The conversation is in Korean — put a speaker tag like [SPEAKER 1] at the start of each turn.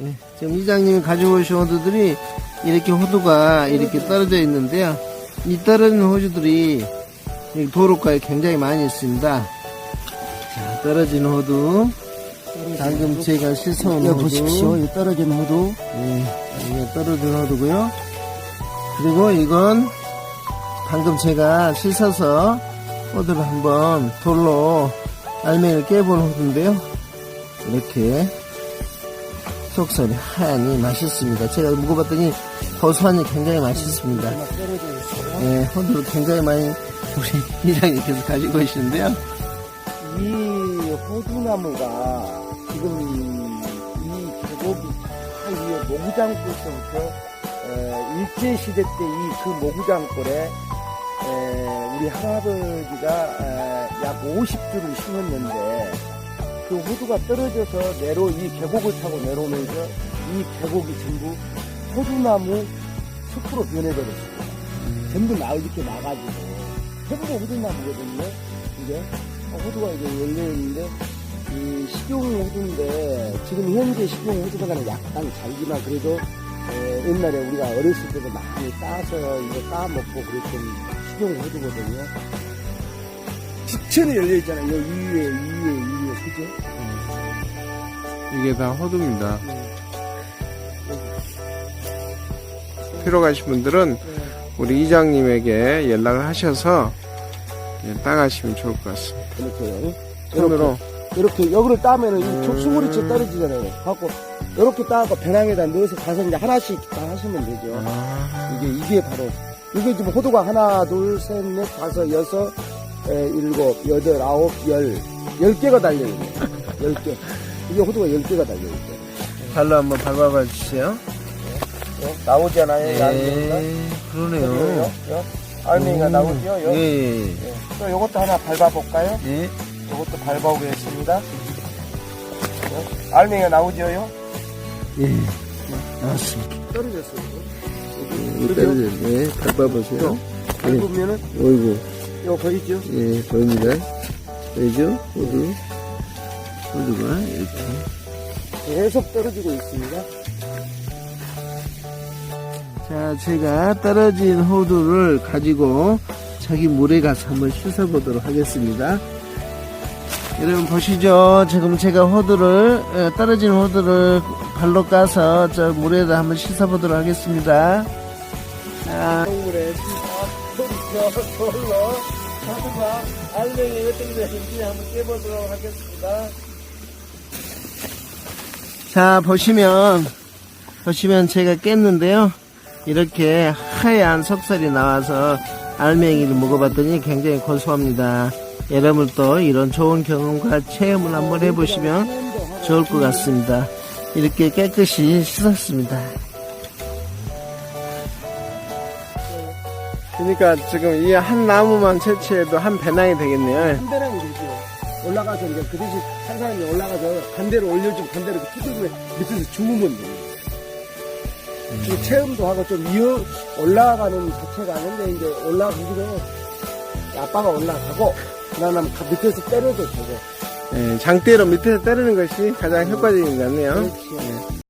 [SPEAKER 1] 예, 지금 이장님이 가지고 오신 호두들이 이렇게 호두가 이렇게 떨어져 있는데요. 이 떨어진 호두들이 여기 도로가에 굉장히 많이 있습니다. 자, 떨어진 호두. 방금 제가 씻어온
[SPEAKER 2] 여기
[SPEAKER 1] 호두.
[SPEAKER 2] 보십시오. 이 떨어진 호두.
[SPEAKER 1] 예, 이게 떨어진 호두고요. 그리고 이건 방금 제가 씻어서 호두를 한번 돌로 알맹이를 깨본 호두인데요. 이렇게 속살이 하얀이 맛있습니다. 제가 먹어봤더니 고소하니 굉장히 맛있습니다. 예, 호두를 굉장히 많이 우리 이장님께서 가지고 계시는데요.
[SPEAKER 2] 이 호두나무가 지금 이 계곡이 다 위에 모구장골서부터 일제시대 때 이 그 모구장골에 에, 우리 할아버지가 에, 약 50주를 심었는데 그 호두가 떨어져서 내로 이 계곡을 타고 내려오면서 이 계곡이 전부 호두나무 숲으로 변해버렸습니다. 전부 나 이렇게 나가지고 전부 호두나무거든요. 어, 호두가 이제 열려 있는데 이 식용 호두인데 지금 현재 식용 호두보다는 약간 잘지만 그래도 에, 옛날에 우리가 어렸을 때도 많이 따서 이거 따먹고 그랬던 식용 호두거든요. 지천에 열려 있잖아요. 이 위에 위에 위에 그죠?
[SPEAKER 3] 이게 다 호두입니다. 필요 가신 분들은 우리 이장님에게 연락을 하셔서 예, 따가시면 좋을 것 같습니다.
[SPEAKER 2] 이렇게요.
[SPEAKER 3] 손으로
[SPEAKER 2] 이렇게 여기를 따면은 이 촉수물이쳐 떨어지잖아요. 갖고 이렇게 따고 배낭에다 넣어서 가서 이제 하나씩 다 하시면 되죠.
[SPEAKER 3] 아,
[SPEAKER 2] 이게 이게 바로 이게 지금 호두가 하나 둘 셋 넷 다섯 여섯 에, 일곱 여덟 아홉 열 열 개가 달려 있네. 열 개. 이게 호두가 열 개가 달려 있죠.
[SPEAKER 1] 발로 한번 밟아봐 주세요.
[SPEAKER 2] 나오잖아요.
[SPEAKER 1] 예, 그러네요.
[SPEAKER 2] 알맹이가 나오죠. 요.
[SPEAKER 1] 예, 예,
[SPEAKER 2] 예. 또 요것도 하나 밟아볼까요?
[SPEAKER 1] 예.
[SPEAKER 2] 요것도 밟아보겠습니다. 예. 알맹이가 나오죠. 요.
[SPEAKER 1] 예. 나왔습니다.
[SPEAKER 2] 떨어졌어요.
[SPEAKER 1] 예, 떨어져. 예, 밟아보세요.
[SPEAKER 2] 밟으면은
[SPEAKER 1] 어이구,
[SPEAKER 2] 요 보이죠?
[SPEAKER 1] 예, 보입니다. 보이죠? 호두. 호두가 이렇게.
[SPEAKER 2] 계속 떨어지고 있습니다.
[SPEAKER 1] 자, 제가 떨어진 호두를 가지고 저기 물에 가서 한번 씻어보도록 하겠습니다. 여러분 보시죠. 지금 제가 호두를, 어, 떨어진 호두를 발로 까서 저 물에다 한번 씻어보도록 하겠습니다. 자,
[SPEAKER 2] 동물의 돌로 돌로 하두가 알맹이 어떻게 되는지 한번 깨보도록 하겠습니다.
[SPEAKER 1] 자, 보시면, 보시면 제가 깼는데요. 이렇게 하얀 속살이 나와서 알맹이를 먹어봤더니 굉장히 고소합니다. 여러분도 이런 좋은 경험과 체험을 한번 해보시면 좋을 것 같습니다. 이렇게 깨끗이 씻었습니다.
[SPEAKER 3] 그러니까 지금 이 한 나무만 채취해도 한 배낭이 되겠네요.
[SPEAKER 2] 한 배랑이 되죠. 올라가서 이제 그 대신 한 사람이 올라가서 반대로 올려주고 반대로 두들고 밑에서 주우면 돼요. 그 체험도 하고 좀 위어 올라가는 자체가 아닌데 이제 올라가기도 아빠가 올라가고 그다음에 밑에서 때려도 되고
[SPEAKER 3] 예, 장대로 밑에서 때리는 것이 가장 효과적인 것 같네요.
[SPEAKER 2] 그렇지.
[SPEAKER 3] 예.